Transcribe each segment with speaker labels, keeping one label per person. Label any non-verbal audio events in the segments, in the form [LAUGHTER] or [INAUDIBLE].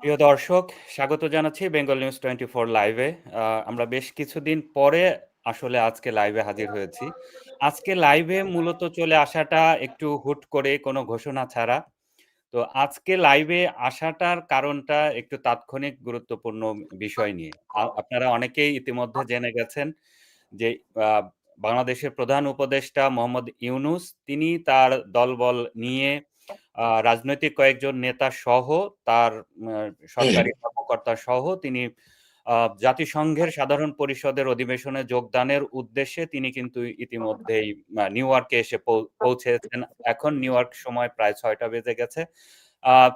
Speaker 1: প্রিয় দর্শক, স্বাগত জানাচ্ছি বেঙ্গল নিউজ টোয়েন্টি ফোর লাইভে আমরা বেশ কিছুদিন পরে আসলে আজকে লাইভে হাজির হয়েছি। আজকে লাইভে মূলত চলে আসাটা একটু হুট করে কোনো ঘোষণা ছাড়া। তো আজকে লাইভে আসাটার কারণটা একটু তাৎক্ষণিক গুরুত্বপূর্ণ বিষয় নিয়ে। আপনারা অনেকেই ইতিমধ্যে জেনে গেছেন যে বাংলাদেশের প্রধান উপদেষ্টা মোহাম্মদ ইউনুস, তিনি তার দলবল নিয়ে রাজনৈতিক কয়েকজন নেতা সহ তার সরকারি কর্মকর্তা সহ তিনি জাতিসংঘের সাধারণ পরিষদের অধিবেশনে যোগদানের উদ্দেশ্যে তিনি কিন্তু ইতিমধ্যেই নিউ ইয়র্কে এসে পৌঁছেছেন। এখন নিউ ইয়র্ক সময় প্রায় ছয়টা বেজে গেছে।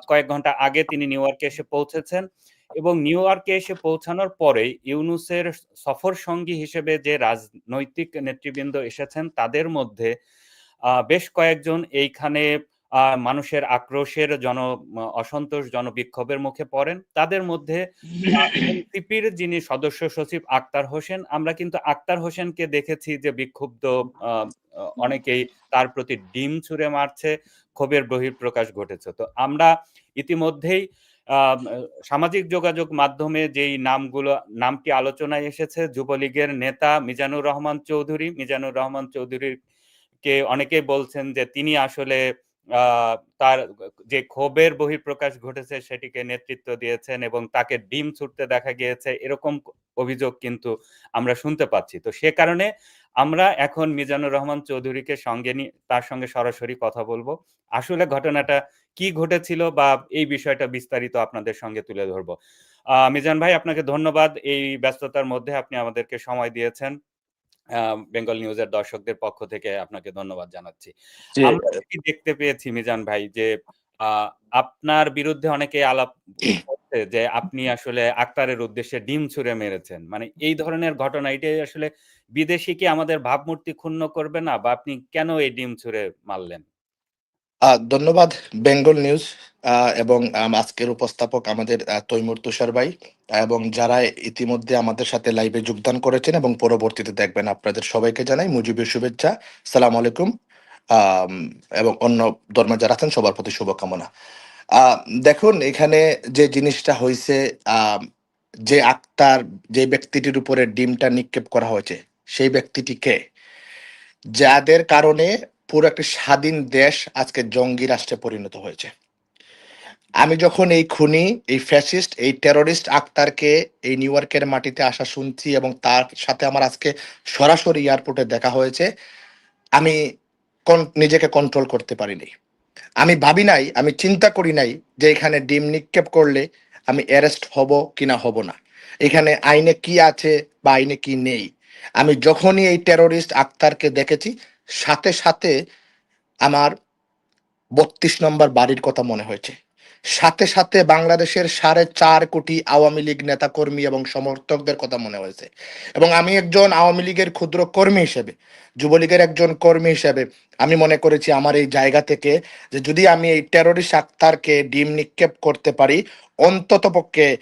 Speaker 1: কয়েক ঘণ্টা আগে তিনি নিউ ইয়র্কে এসে পৌঁছেছেন এবং নিউ ইয়র্কে এসে পৌঁছানোর পরেই ইউনুসের সফর সঙ্গী হিসেবে যে রাজনৈতিক নেতৃবৃন্দ এসেছেন তাদের মধ্যে বেশ কয়েকজন এইখানে মানুষের আক্রোশের জন অসন্তোষ জনবিক্ষোভের মুখে পড়েন। তাদের মধ্যে [LAUGHS] এনসিপির যিনি সদস্য সচিব আক্তার হোসেন আমরা কিন্তু আক্তার হোসেনকে দেখেছি যে বিক্ষুব্ধ অনেকেই তার প্রতি ডিম ছুঁড়ে মারছে ক্ষোভের বহিঃপ্রকাশ ঘটেছে। তো আমরা ইতিমধ্যেই সামাজিক যোগাযোগ মাধ্যমে যেই নামগুলো নামটি আলোচনায় এসেছে যুবলীগের নেতা মিজানুর রহমান চৌধুরী মিজানুর রহমান চৌধুরীর কে অনেকেই বলছেন যে তিনি আসলে তার যে ক্ষোভের বহিঃপ্রকাশ ঘটেছে সেটিকে নেতৃত্ব দিয়েছেন এবং তাকে ডিম ছুটতে দেখা গিয়েছে, এরকম অভিযোগ কিন্তু আমরা শুনতে পাচ্ছি। তো সে কারণে আমরা এখন মিজানুর রহমান চৌধুরীকে সঙ্গে নিয়ে, তার সঙ্গে সরাসরি কথা বলব। আসলে ঘটনাটা কি ঘটেছিল বা এই বিষয়টা বিস্তারিত আপনাদের সঙ্গে তুলে ধরবো। আহ মিজান ভাই, আপনাকে ধন্যবাদ। এই ব্যস্ততার মধ্যে আপনি আমাদেরকে সময় দিয়েছেন। বেঙ্গল নিউজের দর্শকদের পক্ষ থেকে আপনাকে ধন্যবাদ জানাচ্ছি। আমরা দেখতে পেয়েছি মিজান ভাই যে আপনার বিরুদ্ধে অনেকে আলাপ করছে যে আপনি আসলে আক্তারের উদ্দেশ্যে ডিম ছুঁড়ে মেরেছেন। মানে এই ধরনের ঘটনা এটাই আসলে বিদেশি কি আমাদের ভাবমূর্তি ক্ষুণ্ণ করবে না? বা আপনি কেন এই ডিম ছুঁড়ে মারলেন?
Speaker 2: ধন্যবাদ বেঙ্গল নিউজ এবং আজকের উপস্থাপক আমাদের তৈমুর তুষার ভাই, এবং যারা ইতিমধ্যে আমাদের সাথে লাইভে যোগদান করেছেন এবং পরবর্তীতে দেখবেন আপনাদের সবাইকে জানাই মুজিবের শুভেচ্ছা, সালাম আলাইকুম এবং অন্য ধর্মে যারা আছেন সবার প্রতি শুভকামনা। দেখুন, এখানে যে জিনিসটা হয়েছে যে আক্তার, যে ব্যক্তিটির উপরে ডিমটা নিক্ষেপ করা হয়েছে, সেই ব্যক্তিটিকে যাদের কারণে পুরো একটা স্বাধীন দেশ আজকে জঙ্গি রাষ্ট্রে পরিণত হয়েছে। আমি যখন এই খুনি, এই ফ্যাসিস্ট, এই টেরোরিস্ট আক্তারকে এই নিউ ইয়র্কের মাটিতে আসা শুনছি এবং তার সাথে আমার আজকে সরাসরি এয়ারপোর্টে দেখা হয়েছে, আমি নিজেকে কন্ট্রোল করতে পারিনি। আমি ভাবি নাই, আমি চিন্তা করি নাই যে এখানে ডিম নিক্ষেপ করলে আমি অ্যারেস্ট হব কিনা হব না। এখানে আইনে কি আছে বা আইনে কি নেই? আমি যখনই এই টেরোরিস্ট আক্তারকে দেখেছি সাথে সাথে আমার বত্রিশ নম্বর বাড়ির কথা মনে হয়েছে। সাথে সাথে বাংলাদেশের সাড়ে চার কোটি আওয়ামী লীগ নেতাকর্মী এবং সমর্থকদের কথা মনে হয়েছে। এবং আমি একজন আওয়ামী লীগের ক্ষুদ্র কর্মী হিসেবে, যুবলীগের একজন কর্মী হিসেবে, আমি মনে করেছি আমার এই জায়গা থেকে যে যদি আমি এই টেরোরিস্ট আক্তারকে ডিম নিক্ষেপ করতে পারি, অন্তত পক্ষে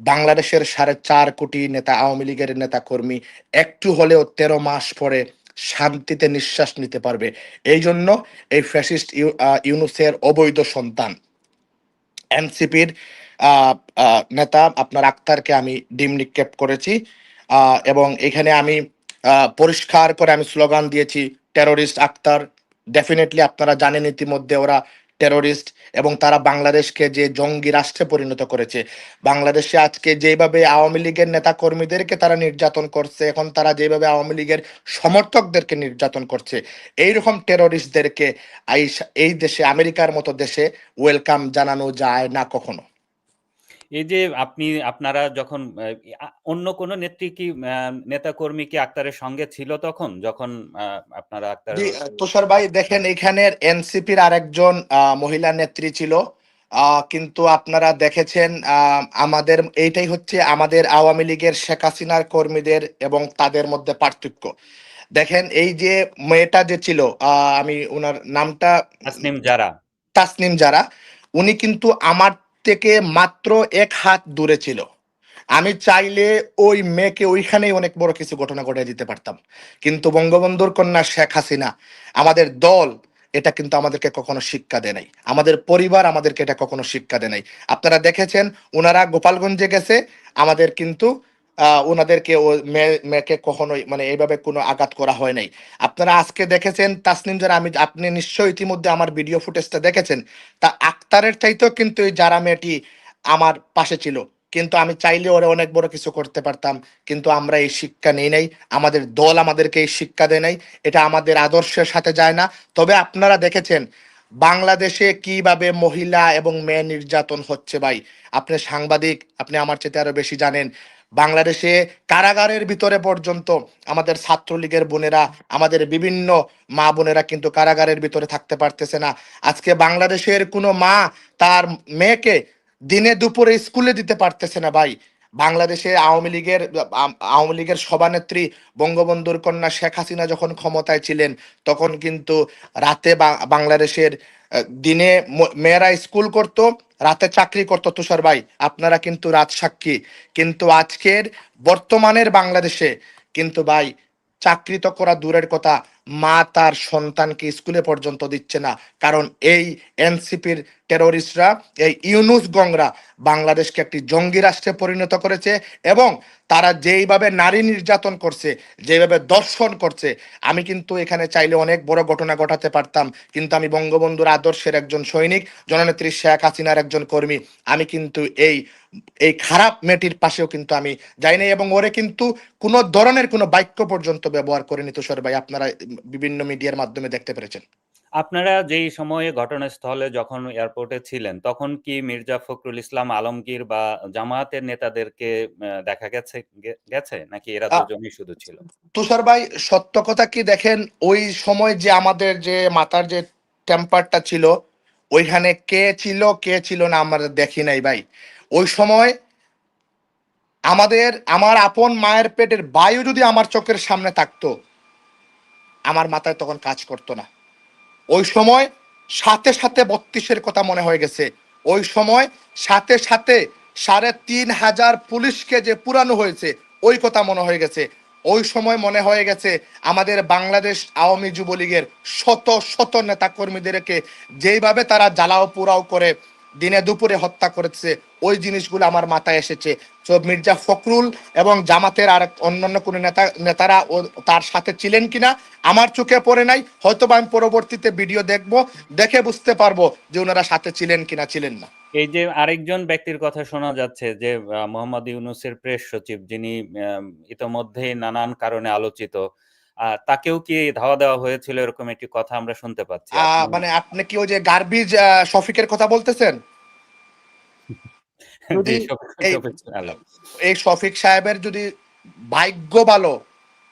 Speaker 2: বাংলাদেশের সাড়ে চার কোটি নেতা, আওয়ামী লীগের নেতা কর্মী একটু হলেও তেরো মাস পরে শান্তিতে নিঃশ্বাস নিতে পারবে। এই জন্য এই ফ্যাসিস্ট ইউনুসের অবৈধ সন্তান। এনসিপির নেতা আপনার আক্তারকে আমি ডিম নিক্ষেপ করেছি। এবং এখানে আমি পরিষ্কার করে আমি স্লোগান দিয়েছি, টেরোরিস্ট আক্তার। ডেফিনেটলি আপনারা জানেন ইতিমধ্যে ওরা টেরোরিস্ট এবং তারা বাংলাদেশকে যে জঙ্গি রাষ্ট্রে পরিণত করেছে। বাংলাদেশে আজকে যেভাবে আওয়ামী লীগের নেতা কর্মীদেরকে তারা নির্যাতন করছে, এখন তারা যেভাবে আওয়ামী লীগের সমর্থকদেরকে নির্যাতন করছে, এইরকম টেরোরিস্টদেরকে এই দেশে, আমেরিকার মতো দেশে ওয়েলকাম জানানো যায় না কখনো।
Speaker 1: এই যে আপনি আপনারা যখন অন্য কোন নেত্রী কি নেতা কর্মী কি আক্তারের সঙ্গে ছিল তখন? যখন আপনারা আক্তার
Speaker 2: তুষার ভাই দেখেন এখানের এনসিপির আরেকজন মহিলা নেত্রী ছিল। কিন্তু আপনারা দেখেছেন আমাদের এইটাই হচ্ছে আমাদের আওয়ামী লীগের শেখ হাসিনার কর্মীদের এবং তাদের মধ্যে পার্থক্য। দেখেন এই যে মেয়েটা যে ছিল আমি ওনার নামটা
Speaker 1: তাসনিম যারা
Speaker 2: তাসনিম যারা উনি কিন্তু আমার থেকে মাত্র এক হাত দূরে ছিল। আমি চাইলে ওই মেয়েকে ওইখানেই অনেক বড় কিছু ঘটনা ঘটে দিতে পারতাম। কিন্তু বঙ্গবন্ধুর কন্যা শেখ হাসিনা, আমাদের দল, এটা কিন্তু আমাদেরকে কখনো শিক্ষা দেয় নাই। আমাদের পরিবার আমাদেরকে এটা কখনো শিক্ষা দেয় নাই। আপনারা দেখেছেন ওনারা গোপালগঞ্জে গেছে, আমাদের কিন্তু ওনাদেরকে ও মেয়ে- মেয়েকে কখনোই মানে এইভাবে কোনো আঘাত করা হয় নাই। আপনারা আজকে দেখেছেন তাসনিম যারা, আমি, আপনি নিশ্চয়ই ইতিমধ্যে আমার ভিডিও ফুটেজটা দেখেছেন। তা আক্তারের চাইতেও কিন্তু এই যারা মেয়েটি আমার পাশে ছিল। কিন্তু আমি চাইলে ওরা অনেক বড় কিছু করতে পারতাম, কিন্তু আমরা এই শিক্ষা নেই নাই। আমাদের দল আমাদেরকে এই শিক্ষা দেয় নাই। এটা আমাদের আদর্শের সাথে যায় না। তবে আপনারা দেখেছেন বাংলাদেশে কীভাবে মহিলা এবং মেয়ে নির্যাতন হচ্ছে ভাই। আপনি সাংবাদিক, আপনি আমার চেয়ে আরও বেশি জানেন। বাংলাদেশে কারাগারের ভিতরে পর্যন্ত আমাদের ছাত্রলীগের বোনেরা, আমাদের বিভিন্ন মা বোনেরা কিন্তু কারাগারের ভিতরে থাকতে পারতেছে না। আজকে বাংলাদেশের কোনো মা তার মেয়েকে দিনে দুপুরে স্কুলে দিতে পারতেছে না ভাই। বাংলাদেশে আওয়ামী লীগের আওয়ামী লীগের সভানেত্রী বঙ্গবন্ধুর কন্যা শেখ হাসিনা যখন ক্ষমতায় ছিলেন, তখন কিন্তু রাতে বাংলাদেশের দিনে মেয়েরা স্কুল করত, রাতে চাকরি করতো। তুষার ভাই, আপনারা কিন্তু রাত সাক্ষী। কিন্তু আজকের বর্তমানের বাংলাদেশে কিন্তু ভাই, চাকরি তো করা দূরের কথা। মা তার সন্তানকে স্কুলে পর্যন্ত দিচ্ছে না। কারণ এই এনসিপির টেরোরিস্টরা, এই ইউনুস গংরা বাংলাদেশকে একটি জঙ্গি রাষ্ট্রে পরিণত করেছে এবং তারা যেইভাবে নারী নির্যাতন করছে যেভাবে দর্শন করছে, আমি কিন্তু এখানে চাইলে অনেক বড় ঘটনা ঘটাতে পারতাম। কিন্তু আমি বঙ্গবন্ধুর আদর্শের একজন সৈনিক, জননেত্রী শেখ হাসিনার একজন কর্মী। আমি কিন্তু এই এই খারাপ মেয়েটির পাশেও কিন্তু আমি যাই নাই এবং ওরে কিন্তু কোনো ধরনের কোনো বাক্য পর্যন্ত ব্যবহার করেনি তুষার ভাই। আপনারা বিভিন্ন মিডিয়ার মাধ্যমে দেখতে পেরেছেন।
Speaker 1: আপনারা যেই সময়ে ঘটনাস্থলে যখন এয়ারপোর্টে ছিলেন তখন কি মির্জা ফখরুল ইসলাম আলমগীর বা জামায়াতের নেতাদেরকে দেখা গেছে গেছে? নাকি এরা দুজনই শুধু ছিল?
Speaker 2: তুষার ভাই সত্য কথা কি দেখেন ওই সময় যে আমাদের যে মাথার যে টেম্পারটা ছিল ওইখানে কে ছিল কে ছিল না আমরা দেখি নাই ভাই। ওই সময় আমাদের, আমার আপন মায়ের পেটের বায়ু যদি আমার চোখের সামনে থাকতো, আমার মাথায় তখন কাজ করতো না। ওই সময় সাথে সাথে বত্রিশের কথা মনে হয়ে গেছে। ওই সময় সাথে সাথে সাড়ে তিন হাজার পুলিশকে যে পুরানো হয়েছে, ওই কথা মনে হয়ে গেছে। ওই সময় মনে হয়ে গেছে আমাদের বাংলাদেশ আওয়ামী যুবলীগের শত শত নেতা কর্মীদেরকে যেইভাবে তারা জ্বালাও পোড়াও করে দিনে দুপুরে হত্যা করেছে। ওই জিনিসগুলো আমার মাথায় এসেছে। তো মির্জা ফখরুল এবং জামাতের আর অন্যান্য কোনো নেতা নেতারা ও তার সাথে ছিলেন কিনা আমার চোখে পড়ে নাই। হয়তো বা আমি পরবর্তীতে ভিডিও দেখব দেখে বুঝতে পারব যে ওনারা সাথে ছিলেন কিনা ছিলেন না।
Speaker 1: এই যে আরেকজন ব্যক্তির কথা শোনা যাচ্ছে যে মোহাম্মদ ইউনুসের প্রেস সচিব যিনি আম, ইতোমধ্যেই নানান কারণে আলোচিত তাকেও কি ধাওয়া দেওয়া হয়েছিল এরকম একটি কথা আমরা শুনতে পাচ্ছি?
Speaker 2: মানে আপনি কি ওই যে গার্বিজ শফিকের কথা বলতেছেন? [LAUGHS] এই
Speaker 1: শফিক
Speaker 2: সাহেবের যদি ভাগ্য ভালো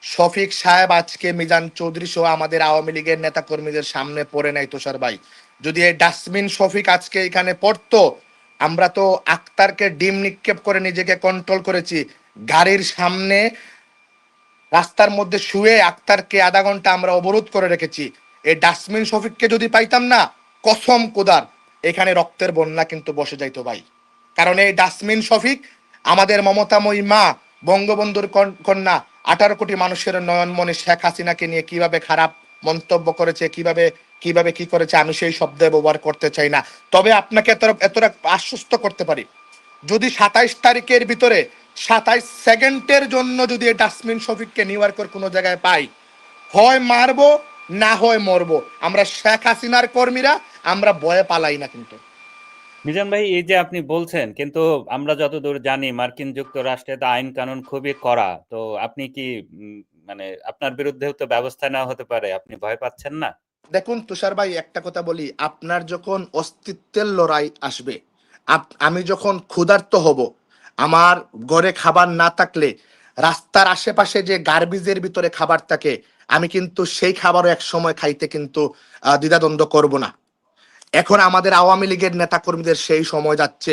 Speaker 2: শফিক সাহেব আজকে মিজান চৌধুরী সহ আমাদের আওয়ামী লীগের নেতা কর্মীদের সামনে পড়ে নাই তুষার ভাই। যদি এই ডাস্টবিন শফিক আজকে এখানে পড়তো আমরা তো আক্তারকে ডিম নিক্ষেপ করে নিজেকে কন্ট্রোল করেছি। গাড়ির সামনে রাস্তার মধ্যে শুয়ে আক্তারকে আধা ঘণ্টা আমরা অবরোধ করে রেখেছি। এই ডাস্টবিন শফিককে যদি পাইতাম না, কসম কোদার। এখানে রক্তের বন্যা কিন্তু বসে যাইতো ভাই। কারণ এই ডাস্টবিন শফিক আমাদের মমতাময়ী মা, বঙ্গবন্ধুর কন- কন্যা, আঠারো কোটি মানুষের নয়নমণি শেখ হাসিনাকে নিয়ে কীভাবে খারাপ মন্তব্য করেছে, কীভাবে কীভাবে কি করেছে, আমি সেই শব্দ ব্যবহার করতে চাই না। তবে আপনাকে এতটা এতটা আশ্বস্ত করতে পারি। যদি সাতাইশ তারিখের ভিতরে সাতাইশ সেকেন্ডের জন্য যদি ডাস্টবিন শফিককে নিউ ইয়র্কের কোনো জায়গায় পাই হয় মারবো না হয় মরবো আমরা শেখ হাসিনার কর্মীরা আমরা ভয়ে পালাই না কিন্তু।
Speaker 1: মিজান ভাই এই যে আপনি বলছেন কিন্তু আমরা যতদূর জানি মার্কিন যুক্তরাষ্ট্রে তো আইন কানুন খুবই কড়া তো আপনি কি মানে আপনার বিরুদ্ধেও তো ব্যবস্থা নেওয়া হতে পারে আপনি ভয় পাচ্ছেন না?
Speaker 2: দেখুন তুষার ভাই একটা কথা বলি আপনার যখন অস্তিত্বের লড়াই আসবে আমি যখন ক্ষুধার্ত হব আমার ঘরে খাবার না থাকলে রাস্তার আশেপাশে যে গার্বেজের ভিতরে খাবার থাকে, আমি কিন্তু সেই খাবারও এক সময় খাইতে কিন্তু দ্বিধাদ্বন্দ্ব করব না। এখন আমাদের আওয়ামী লীগের নেতাকর্মীদের সেই সময় যাচ্ছে।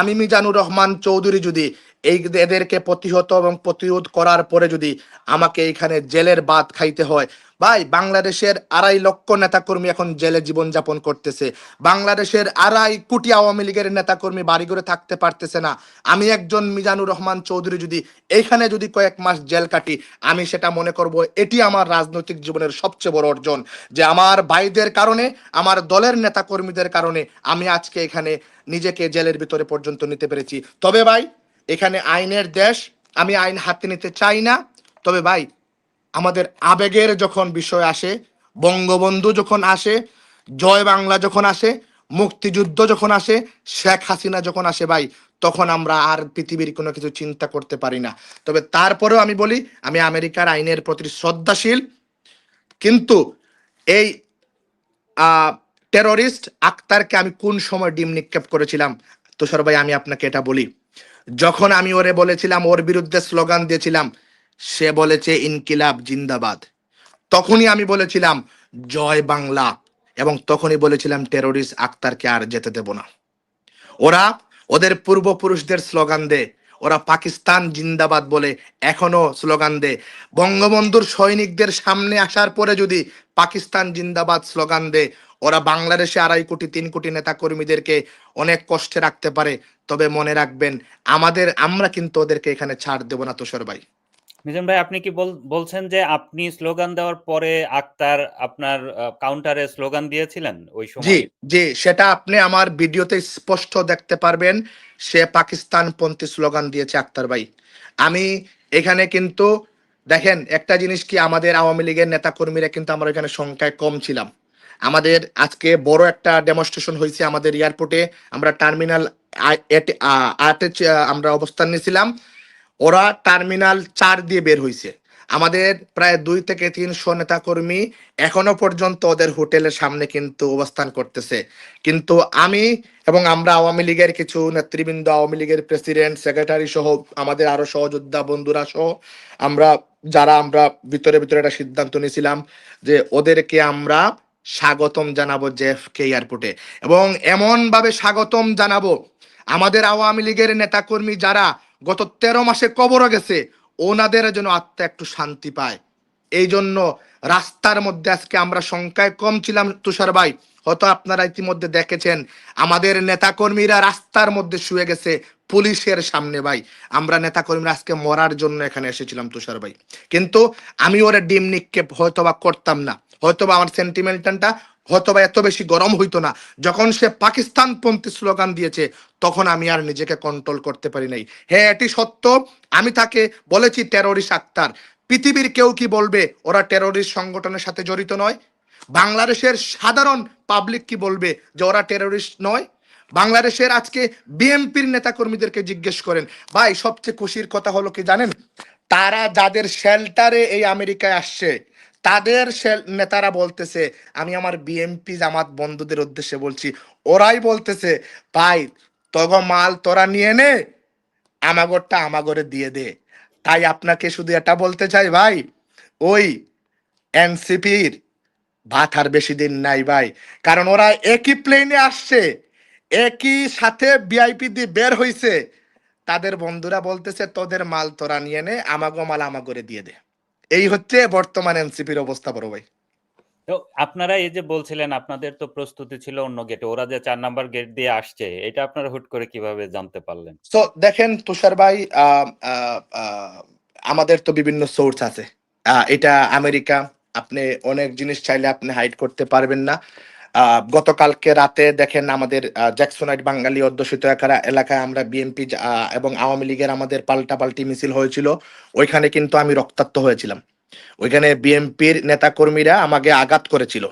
Speaker 2: আমি মিজানুর রহমান চৌধুরী যদি এই এদেরকে প্রতিহত এবং প্রতিরোধ করার পরে যদি আমাকে এখানে জেলের বাদ খাইতে হয়। ভাই, বাংলাদেশের আড়াই লক্ষ নেতাকর্মী এখন জেলে জীবনযাপন করতেছে। বাংলাদেশের আড়াই কোটি আওয়ামী লীগের নেতাকর্মী বাড়ি করে থাকতে পারতেছে না। আমি একজন মিজানুর রহমান চৌধুরী যদি এইখানে যদি কয়েক মাস জেল কাটি, আমি সেটা মনে করব এটি আমার রাজনৈতিক জীবনের সবচেয়ে বড় অর্জন। যে আমার ভাইদের কারণে, আমার দলের নেতাকর্মীদের কারণে আমি আজকে এখানে নিজেকে জেলের ভিতরে পর্যন্ত নিতে পেরেছি। তবে ভাই এখানে আইনের দেশ, আমি আইন হাতে নিতে চাই না। তবে ভাই, আমাদের আবেগের যখন বিষয় আসে, বঙ্গবন্ধু যখন আসে, জয় বাংলা যখন আসে, মুক্তিযুদ্ধ যখন আসে, শেখ হাসিনা যখন আসে ভাই, তখন আমরা আর পৃথিবীর কোনো কিছু চিন্তা করতে পারি না। তবে তারপরেও আমি বলি, আমি আমেরিকার আইনের প্রতি শ্রদ্ধাশীল। কিন্তু এই টেররিস্ট আক্তারকে আমি কোন সময় ডিম নিক্ষেপ করেছিলাম? তুষার ভাই, আমি আপনাকে এটা বলি। যখন আমি ওরে বলেছিলাম, ওর বিরুদ্ধে স্লোগান দিয়েছিলাম, সে বলেছে, ইনকিলাব জিন্দাবাদ। তখনই আমি বলেছিলাম, জয় বাংলা। এবং তখনই বলেছিলাম, টেরোরিস্ট আক্তারকে আর যেতে দেব না। ওরা ওদের পূর্বপুরুষদের স্লোগান দে ওরা পাকিস্তান জিন্দাবাদ বলে এখনও স্লোগান দে বঙ্গবন্ধুর সৈনিকদের সামনে আসার পরে যদি পাকিস্তান জিন্দাবাদ স্লোগান দে ওরা বাংলাদেশে আড়াই কোটি তিন কোটি নেতা কর্মীদেরকে অনেক কষ্টে রাখতে পারে। তবে মনে রাখবেন আমাদের আমরা কিন্তু ওদেরকে এখানে ছাড় দেব না তুষার ভাই।
Speaker 1: মিজান ভাই আপনি কি বলছেন যে আপনি স্লোগান দেওয়ার পরে আক্তার আপনার কাউন্টারে স্লোগান দিয়েছিলেন ওই
Speaker 2: জি
Speaker 1: সময়?
Speaker 2: জি সেটা আপনি আমার ভিডিওতে স্পষ্ট দেখতে পারবেন। সে পাকিস্তান পন্থী স্লোগান দিয়েছে আক্তার ভাই। আমি এখানে কিন্তু দেখেন একটা জিনিস কি আমাদের আওয়ামী লীগের নেতা কর্মীরা কিন্তু আমরা এখানে সংখ্যায় কম ছিলাম। আমাদের আজকে বড় একটা ডেমনস্ট্রেশন হয়েছে আমাদের এয়ারপোর্টে আমরা টার্মিনাল আটে আমরা অবস্থান নিয়েছিলাম। ওরা টার্মিনাল চার দিয়ে বের হয়েছে। আমাদের প্রায় দুই থেকে তিনশো নেতা কর্মী এখনও পর্যন্ত ওদের হোটেলের সামনে কিন্তু অবস্থান করতেছে। কিন্তু আমি এবং আমরা আওয়ামী লীগের কিছু নেতৃবৃন্দ, আওয়ামী লীগের প্রেসিডেন্ট সেক্রেটারি সহ আমাদের আরও সহযোদ্ধা বন্ধুরা সহ আমরা, যারা আমরা ভিতরে ভিতরে একটা সিদ্ধান্ত নিয়েছিলাম যে ওদেরকে আমরা স্বাগতম জানাব জেএফকে এয়ারপোর্টে। এবং এমন ভাবে স্বাগতম জানাব, আমাদের আওয়ামী লীগের নেতাকর্মী যারা গত তেরো মাসে কবর গেছে, ওনাদের যেন আত্মা একটু শান্তি পায়। এই জন্য রাস্তার মধ্যে আজকে আমরা সংখ্যায় কম ছিলাম। তুষার ভাই, হয়তো আপনারা ইতিমধ্যে দেখেছেন, আমাদের নেতাকর্মীরা রাস্তার মধ্যে শুয়ে গেছে পুলিশের সামনে ভাই। আমরা নেতাকর্মীরা আজকে মরার জন্য এখানে এসেছিলাম তুষার ভাই। কিন্তু আমি ওরা ডিম নিক্ষেপ হয়তো বা করতাম না। হয়তো বা আমার সেন্টিমেন্টটা হয়তো বা এত বেশি গরম হইতো না। যখন সে পাকিস্তান পন্থী স্লোগান দিয়েছে, তখন আমি আর নিজেকে কন্ট্রোল করতে পারি নাই। হ্যাঁ এটি সত্য? আমি তাকে বলেছি টেরোরিস্ট আক্তার। পৃথিবীর কেউ কি বলবে, ওরা টেরোরিস্ট সংগঠনের সাথে জড়িত নয়? বাংলাদেশের সাধারণ পাবলিক কি বলবে যে ওরা টেরোরিস্ট নয়? বাংলাদেশের আজকে বিএনপির নেতাকর্মীদেরকে জিজ্ঞেস করেন, ভাই, সবচেয়ে খুশির কথা হলো কি জানেন? তারা যাদের শেল্টারে এই আমেরিকায় আসছে তাদের sel- নেতারা বলতেছে, আমি আমার বিএনপি জামাত বন্ধুদের উদ্দেশ্যে বলছি। ওরাই বলতেছে, ভাই, তগ মাল তোরা নিয়ে নে, আমাগরটা আমাগরে দিয়ে দে। তাই আপনাকে শুধু এটা বলতে চাই, ভাই, ওই এনসিপির ভাত আর বেশি দিন নাই, ভাই। কারণ ওরা একই প্লেনে আসছে, একই সাথে ভিআইপি দিয়ে বের হইছে। তাদের বন্ধুরা বলতেছে, তোদের মাল তোরা নিয়ে নে, আমাগো মাল আমাগরে দিয়ে দে। এই হচ্ছে বর্তমান এনসিপির অবস্থা বড় ভাই।
Speaker 1: তো আপনারা এই যে বলছিলেন আপনাদের তো প্রস্তুতি ছিল অন্য গেটে ওরা যে চার নাম্বার গেট দিয়ে আসছে এটা আপনারা হুট করে কীভাবে জানতে পারলেন?
Speaker 2: তো দেখেন তুষার ভাই আমাদের তো বিভিন্ন সোর্স আছে। আহ, এটা আমেরিকা আপনি অনেক জিনিস চাইলে আপনি হাইড করতে পারবেন না। গতকালকে রাতে দেখেন আমাদের জ্যাকসোনাইট বাঙালি অধ্যুষিত এলাকা- এলাকায় আমরা বিএনপি এবং আওয়ামী লীগের আমাদের পাল্টাপাল্টি মিছিল হয়েছিল, ওইখানে কিন্তু আমি রক্তাক্ত হয়েছিলাম। ওইখানে বিএনপির নেতাকর্মীরা আমাকে আঘাত করেছিল।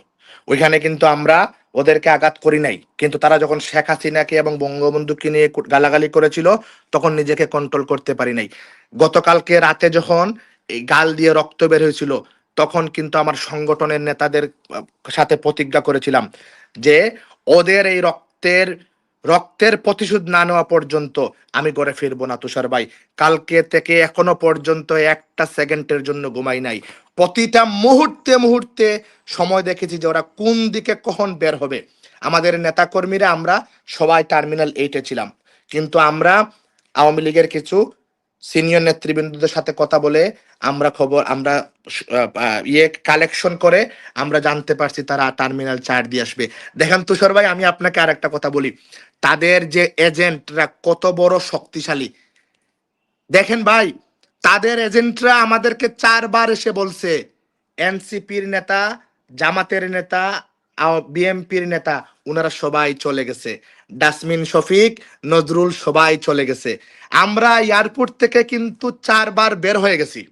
Speaker 2: ওইখানে কিন্তু আমরা ওদেরকে আঘাত করি নাই। কিন্তু তারা যখন শেখ হাসিনাকে এবং বঙ্গবন্ধুকে নিয়ে গালাগালি করেছিল, তখন নিজেকে কন্ট্রোল করতে পারি নাই। গতকালকে রাতে যখন এই গাল দিয়ে রক্ত বের হয়েছিল তখন কিন্তু আমার সংগঠনের নেতাদের সাথে প্রতিজ্ঞা করেছিলাম যে ওদের এই রক্তের রক্তের প্রতিশোধ না নেওয়া পর্যন্ত আমি করে ফিরবো না, তুষার ভাই। কালকে থেকে এখনও পর্যন্ত একটা সেকেন্ডের জন্য ঘুমাই নাই। প্রতিটা মুহূর্তে মুহূর্তে সময় দেখেছি যে ওরা কোন দিকে কখন বের হবে। আমাদের নেতাকর্মীরা আমরা সবাই টার্মিনাল এইটে ছিলাম। কিন্তু আমরা আওয়ামী লীগের কিছু সিনিয়র নেতৃবৃন্দদের সাথে কথা বলে আমরা খবর, আমরা ইয়ে কালেকশন করে আমরা জানতে পারছি তারা টার্মিনাল চার দিয়ে আসবে। দেখেন তুষার ভাই, আমি আপনাকে আর একটা কথা বলি। তাদের যে এজেন্টরা কত বড় শক্তিশালী। দেখেন ভাই, তাদের এজেন্টরা আমাদেরকে চারবার এসে বলছে এনসিপির নেতা, জামাতের নেতা বিএমপির নেতা ওনারা সবাই চলে গেছে। ডাসমিন শফিক, নজরুল সবাই চলে গেছে। আমরা এয়ারপোর্ট থেকে কিন্তু চারবার বের হয়ে গেছি।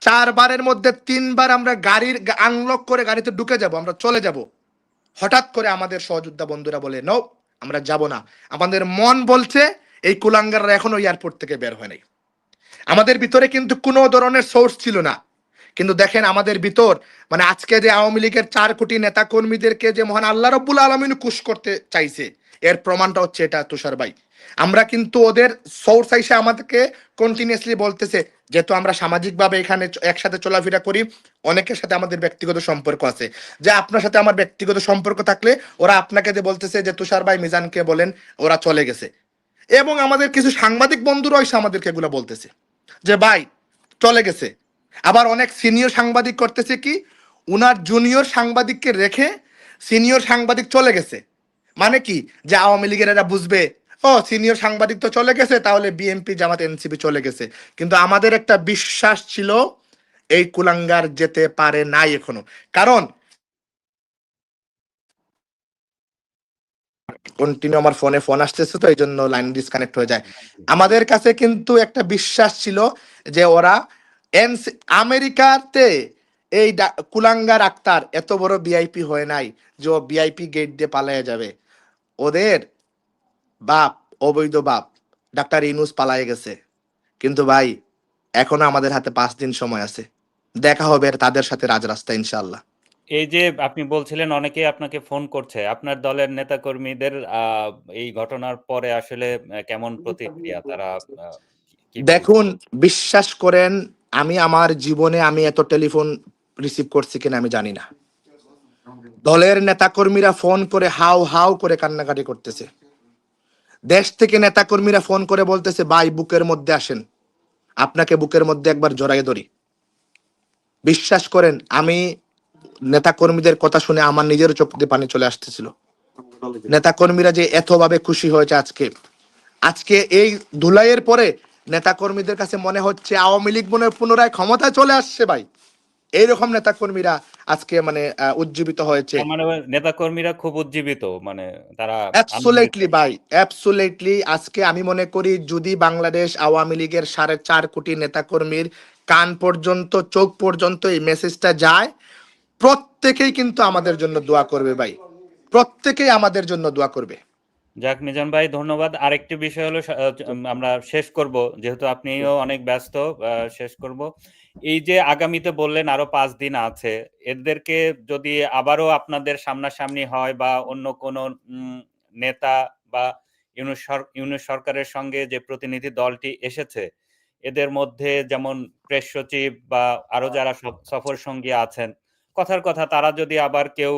Speaker 2: চারবারের মধ্যে তিনবার আমরা গাড়ির আনলক করে গাড়িতে ঢুকে যাব, আমরা চলে যাব। হঠাৎ করে আমাদের সহযোদ্ধা বন্ধুরা বলে নো আমরা যাব না। আমাদের মন বলছে, এই কুলাঙ্গাররা এখনও এয়ারপোর্ট থেকে বের হয় নাই। আমাদের ভিতরে কিন্তু কোনো ধরনের সোর্স ছিল না। কিন্তু দেখেন আমাদের ভিতর মানে আজকে যে আওয়ামী লীগের চার কোটি নেতা কর্মীদেরকে যে মহান আল্লাহ রব্বুল আলমিন কুশ করতে চাইছে, এর প্রমাণটা হচ্ছে এটা তুষার ভাই। আমরা কিন্তু ওদের সোর্স এসে আমাদেরকে কন্টিনিউসলি বলতেছে, যেহেতু আমরা সামাজিকভাবে এখানে একসাথে চলাফেরা করি, অনেকের সাথে আমাদের ব্যক্তিগত সম্পর্ক আছে। যে আপনার সাথে আমার ব্যক্তিগত সম্পর্ক থাকলে ওরা আপনাকে যে বলতেছে যে তুষার ভাই মিজানকে বলেন, ওরা চলে গেছে। এবং আমাদের কিছু সাংবাদিক বন্ধুরা আমাদেরকে এগুলো বলতেছে, যে ভাই চলে গেছে। আবার অনেক সিনিয়র সাংবাদিক করতেছে কি, উনার জুনিয়র সাংবাদিককে রেখে সিনিয়র সাংবাদিক চলে গেছে। মানে কি, যে আওয়ামী লীগের এরা বুঝবে, ও, সিনিয়র সাংবাদিক তো চলে গেছে, তাহলে বিএনপি, জামাত, এনসিপি চলে গেছে। কিন্তু আমাদের একটা বিশ্বাস ছিল, এই কুলাঙ্গার যেতে পারে নাই এখনও। কারণ কন্টিনিউ আমার ফোনে ফোন আসতেছে তো এই জন্য লাইন ডিসকানেক্ট হয়ে যায়। আমাদের কাছে কিন্তু একটা বিশ্বাস ছিল যে ওরা এনসি আমেরিকাতে এই কুলাঙ্গার আক্তার এত বড় ভিআইপি হয় নাই যে ভিআইপি গেট দিয়ে পালায়া যাবে। ওদের বাপ অবৈধ বাপ ডাক্তার ইনুস পালায়ে গেছে। কিন্তু ভাই এখনও আমাদের হাতে পাঁচ দিন সময় আছে। দেখা হবে তাদের সাথে রাজরাস্তা ইনশাল্লাহ
Speaker 1: এই যে আপনি বলছিলেন অনেকে আপনাকে ফোন করছে। আপনার দলের নেতাকর্মীদের আহ, এই ঘটনার পরে আসলে কেমন প্রতিক্রিয়া? তারা?
Speaker 2: দেখুন বিশ্বাস করেন আমি আমার জীবনে আমি এত টেলিফোন রিসিভ করছি কিনা আমি জানি না। দলের নেতাকর্মীরা ফোন করে হাউ হাউ করে কান্নাকাটি করতেছে। দেশ থেকে নেতাকর্মীরা ফোন করে বলতেছে, ভাই, বুকের মধ্যে আসেন। আপনাকে বুকের মধ্যে একবার জড়াই ধরি। বিশ্বাস করেন, আমি নেতাকর্মীদের কথা শুনে আমার নিজের চোখ পানি চলে আসতেছিল। নেতাকর্মীরা যে এতভাবে খুশি হয়েছে আজকে। আজকে এই ধুলাইয়ের পরে নেতাকর্মীদের কাছে মনে হচ্ছে আওয়ামী লীগ মনে পুনরায় ক্ষমতায় চলে আসছে ভাই। এইরকম নেতাকর্মীরা আজকে মানে উজ্জীবিত হয়েছে।
Speaker 1: মানে নেতাকর্মীরা খুব উজ্জীবিত মানে তারা
Speaker 2: অ্যাবসোলেটলি ভাই অ্যাবসোলেটলি আজকে আমি মনে করি যদি বাংলাদেশ আওয়ামী লীগের সাড়ে চার কোটি নেতাকর্মীর কান পর্যন্ত চোখ পর্যন্ত এই মেসেজটা যায় প্রত্যেকেই কিন্তু আমাদের জন্য দোয়া করবে ভাই। প্রত্যেকেই আমাদের জন্য দোয়া করবে।
Speaker 1: যাক মিজান ভাই ধন্যবাদ। আরেকটি বিষয় হলো আমরা শেষ করব যেহেতু আপনিও অনেক ব্যস্ত শেষ করব। এই যে আগামীতে বললেন আরও পাঁচ দিন আছে এদেরকে যদি আবারও আপনাদের সামনাসামনি হয় বা অন্য কোনো নেতা বা ইউনুস সরকারের সঙ্গে যে প্রতিনিধি দলটি এসেছে এদের মধ্যে যেমন প্রেস সচিব বা আরও যারা সফ- সফর সঙ্গী আছেন কথার কথা, তারা যদি আবার কেউ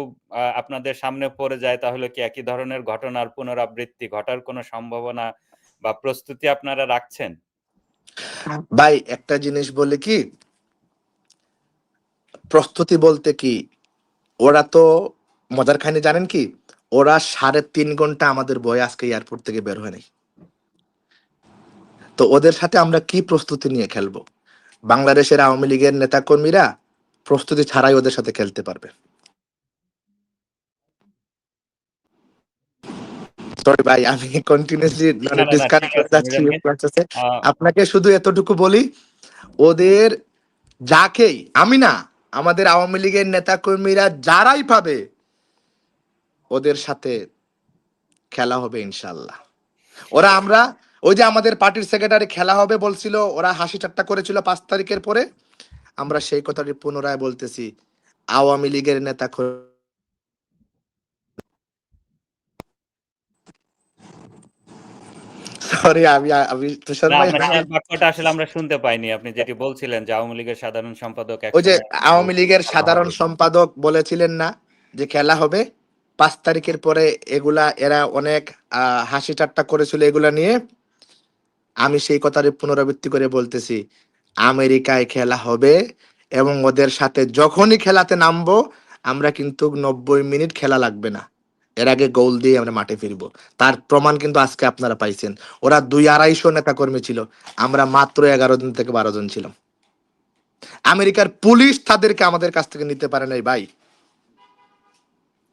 Speaker 1: আপনাদের সামনে পড়ে যায়, তাহলে কি একই ধরনের ঘটনার পুনরাবৃত্তি ঘটার কোনো সম্ভাবনা বা প্রস্তুতি আপনারা রাখছেন?
Speaker 2: ভাই, একটা জিনিস বলে কি? প্রস্তুতি বলতে কি, ওরা তো মজার খানি জানেন কি? ওরা সাড়ে তিন ঘণ্টা আমাদের বয়ে আজকে এয়ারপোর্ট থেকে বের হয় নাই। তো ওদের সাথে আমরা কি প্রস্তুতি নিয়ে খেলব? বাংলাদেশের আওয়ামী লীগের নেতা কর্মীরা প্রস্তুতি ছাড়াই ওদের সাথে খেলতে পারবে। সরি ভাই আমি কন্টিনিউসলি
Speaker 1: না, না,
Speaker 2: ডিসকানেক্ট
Speaker 1: ঠিক
Speaker 2: করে
Speaker 1: আছে,
Speaker 2: যাচ্ছি আপনাকে শুধু এতটুকু বলি ওদের যাকেই আমি না আমাদের আওয়ামী লীগের নেতা কর্মীরা যারাই পাবে ওদের সাথে খেলা হবে ইনশাল্লাহ ওরা আমরা ওই যে আমাদের পার্টির সেক্রেটারি খেলা হবে বলছিল ওরা হাসি ঠাট্টা করেছিল পাঁচ তারিখের পরে। আমরা সেই কথাটি পুনরায় বলতেছি আওয়ামী লীগের নেতা সরি আমি আমি তুষার ভাই
Speaker 1: বাক্যটা আসলে আমরা শুনতে পাইনি। আপনি যেটি বলছিলেন যে আওয়ামী লীগের সাধারণ সম্পাদক
Speaker 2: ওই যে আওয়ামী লীগের সাধারণ সম্পাদক বলেছিলেন না যে খেলা হবে। পাঁচ তারিখের পরে এগুলা এরা অনেক আহ, হাসি ঠাট্টা করেছিল এগুলা নিয়ে। আমি সেই কথার পুনরাবৃত্তি করে বলতেছি। আমেরিকায় খেলা হবে এবং ওদের সাথে যখনই খেলাতে নামবো আমরা কিন্তু নব্বই মিনিট খেলা লাগবে না। এর আগে গোল দিয়ে আমরা মাঠে ফিরবো। তার প্রমাণ কিন্তু আজকে আপনারা পাইছেন। ওরা দুই আড়াইশো নেতা কর্মী ছিল। আমরা মাত্র এগারো জন থেকে বারো জন ছিলাম। আমেরিকার পুলিশ তাদেরকে আমাদের কাছ থেকে নিতে পারে নাই ভাই।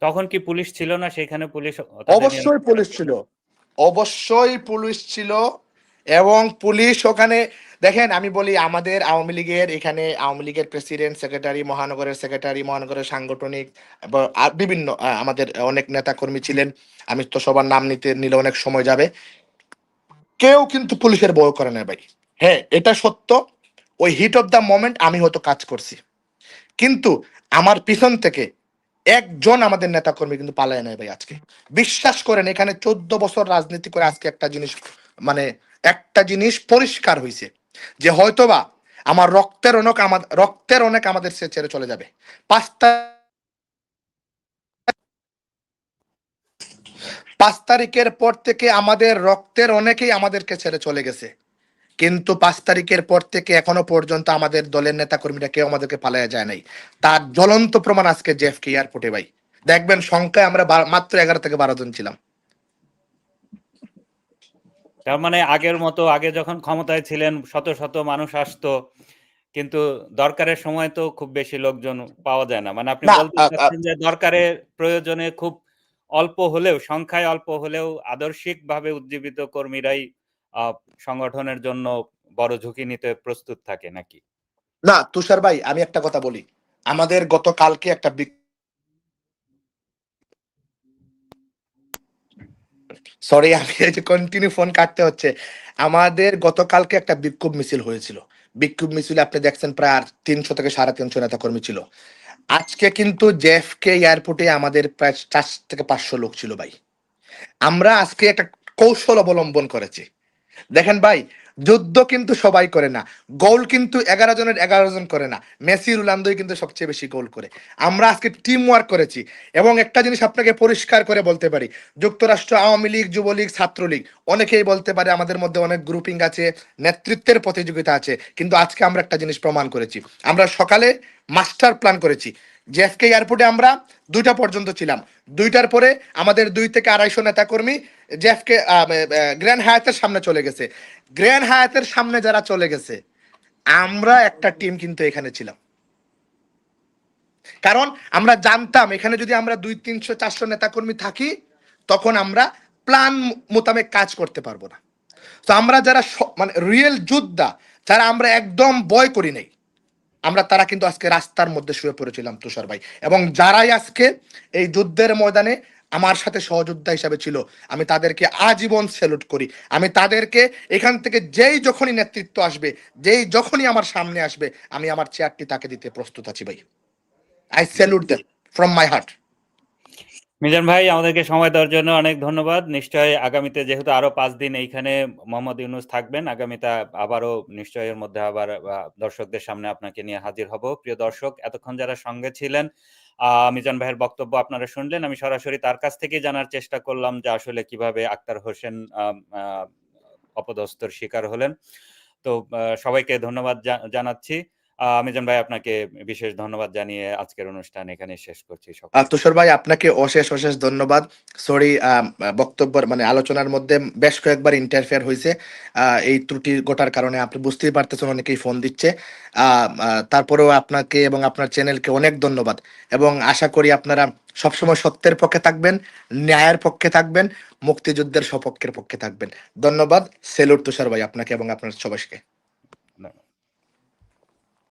Speaker 1: তখন কি পুলিশ ছিল না? সেখানে পুলিশ
Speaker 2: অবশ্যই পুলিশ ছিল। অবশ্যই পুলিশ ছিল এবং পুলিশ ওখানে দেখেন, আমি বলি আমাদের আওয়ামী লীগের এখানে আওয়ামী লীগের প্রেসিডেন্ট সেক্রেটারি মহানগরের সেক্রেটারি মহানগরের সাংগঠনিক বিভিন্ন আমাদের অনেক নেতা কর্মী ছিলেন। আমি তো সবার নাম নিতে, নিলে অনেক সময় যাবে। কেউ কিন্তু পুলিশের বয় করে না ভাই। হ্যাঁ এটা সত্য। ওই হিট অফ দ্য মোমেন্ট আমি হয়তো কাজ করছি। কিন্তু আমার পিছন থেকে একজন আমাদের নেতা কর্মী কিন্তু পালায় নাই ভাই আজকে। বিশ্বাস করেন, এখানে চোদ্দ বছর রাজনীতি করে আজকে একটা জিনিস মানে একটা জিনিস পরিষ্কার হয়েছে যে হয়তোবা আমার রক্তের অনেক আমার, রক্তের অনেক আমাদের সে ছেড়ে চলে যাবে। পাঁচটা পাঁচ তারিখের পর থেকে আমাদের রক্তের অনেকেই আমাদেরকে ছেড়ে চলে গেছে। কিন্তু পাঁচ তারিখের পর থেকে এখনও পর্যন্ত আমাদের দলের নেতা কর্মীরা কেউ আমাদেরকে পালায়া যায় নাই। তার জ্বলন্ত প্রমাণ আজকে জেফকে এয়ারপোর্টে ভাই। দেখবেন সংখ্যায় আমরা মাত্র এগারো থেকে বারো জন ছিলাম।
Speaker 1: তার মানে আগের মতো আগে যখন ক্ষমতায় ছিলেন শত শত মানুষ আসতো কিন্তু দরকারের সময় তো খুব বেশি লোকজন পাওয়া যায় না। মানে আপনি বলতে চাচ্ছেন যে দরকারের প্রয়োজনে খুব অল্প হলেও সংখ্যায় অল্প হলেও আদর্শিক ভাবে উজ্জীবিত কর্মীরাই সংগঠনের জন্য বড় ঝুঁকি নিতে প্রস্তুত থাকে নাকি?
Speaker 2: না তুষার ভাই আমি একটা কথা বলি। আমাদের গতকালকে একটা সরি [LAUGHS] আমি কন্টিনিউ ফোন কাটতে হচ্ছে। আমাদের গতকালকে একটা বিক্ষোভ মিছিল হয়েছিল। বিক্ষোভ মিছিলে আপনি দেখছেন প্রায় তিনশো থেকে সাড়ে তিনশো নেতা কর্মী ছিল। আজকে কিন্তু জেফকে এয়ারপোর্টে আমাদের প্রায় চার থেকে পাঁচশো লোক ছিল ভাই। আমরা আজকে একটা কৌশল অবলম্বন করেছি। দেখেন ভাই যুদ্ধ কিন্তু সবাই করে না। গোল কিন্তু এগারো জনের এগারো জন করে না। মেসি রুলান্দোই কিন্তু সবচেয়ে বেশি গোল করে। আমরা আজকে টিম ওয়ার্ক করেছি এবং একটা জিনিস আপনাকে পরিষ্কার করে বলতে পারি, যুক্তরাষ্ট্র, আওয়ামী লীগ, যুবলীগ, ছাত্রলীগ, অনেকেই বলতে পারে আমাদের মধ্যে অনেক গ্রুপিং আছে, নেতৃত্বের প্রতিযোগিতা আছে, কিন্তু আজকে আমরা একটা জিনিস প্রমাণ করেছি। আমরা সকালে মাস্টার প্ল্যান করেছি। জেএফকে এয়ারপোর্টে আমরা দুইটা পর্যন্ত ছিলাম। দুইটার পরে আমাদের দুই থেকে আড়াইশো নেতা কর্মী জেএফকে গ্র্যান্ড হায়াতের সামনে চলে গেছে। গ্র্যান্ড হায়াতের সামনে যারা চলে গেছে, আমরা একটা টিম কিন্তু এখানে ছিলাম। কারণ আমরা জানতাম, এখানে যদি আমরা দুই, তিনশো, চারশো নেতাকর্মী থাকি, তখন আমরা প্ল্যান মোতাবেক কাজ করতে পারব না। তো আমরা যারা মানে রিয়েল যোদ্ধা, যারা আমরা একদম বয় করি নাই আমরা তারা কিন্তু আজকে রাস্তার মধ্যে শুয়ে পড়েছিলাম, তুষার ভাই। এবং যারাই আজকে এই যুদ্ধের ময়দানে আমার সাথে সহযোদ্ধা হিসাবে ছিল, আমি তাদেরকে আজীবন স্যালুট করি। আমি তাদেরকে এখান থেকে যেই যখনই নেতৃত্ব আসবে, যেই যখনই আমার সামনে আসবে, আমি আমার চেয়ারটি তাকে দিতে প্রস্তুত আছি ভাই। I salute them from my heart
Speaker 1: Mizan ভাই, আমাদেরকে সময় দেওয়ার জন্য অনেক ধন্যবাদ। নিশ্চয়ই আগামীতে যেহেতু আরও পাঁচ দিন এইখানে মোহাম্মদ ইউনুস থাকবেন, আগামীতে আবারও নিশ্চয়ই এর মধ্যে আবার দর্শকদের সামনে আপনাকে নিয়ে হাজির হব। প্রিয় দর্শক, এতক্ষণ যারা সঙ্গে ছিলেন মিজান ভাইয়ের বক্তব্য আপনারা শুনলেন। আমি সরাসরি তার কাছ থেকে জানার চেষ্টা করলাম যে আসলে কীভাবে আক্তার হোসেন অপদস্থর শিকার হলেন। তো সবাইকে ধন্যবাদ জানাচ্ছি। মিজান ভাই, আপনাকে বিশেষ ধন্যবাদ জানিয়ে আজকের অনুষ্ঠান এখানে শেষ করছি।
Speaker 2: তুষার ভাই, আপনাকে অশেষ অশেষ ধন্যবাদ। সরি বক্তব্য মানে আলোচনার মধ্যে বেশ কয়েকবার ইন্টারফেয়ার হয়েছে। এই ত্রুটি ঘটার কারণে আপনি বুঝতেই পারতেছেন, অনেকেই ফোন দিচ্ছে। তারপরেও আপনাকে এবং আপনার চ্যানেলকে অনেক ধন্যবাদ। এবং আশা করি আপনারা সবসময় সত্যের পক্ষে থাকবেন, ন্যায়ের পক্ষে থাকবেন, মুক্তিযুদ্ধের সপক্ষের পক্ষে থাকবেন। ধন্যবাদ। সেলুট তুষার ভাই আপনাকে এবং আপনার সবাইকে।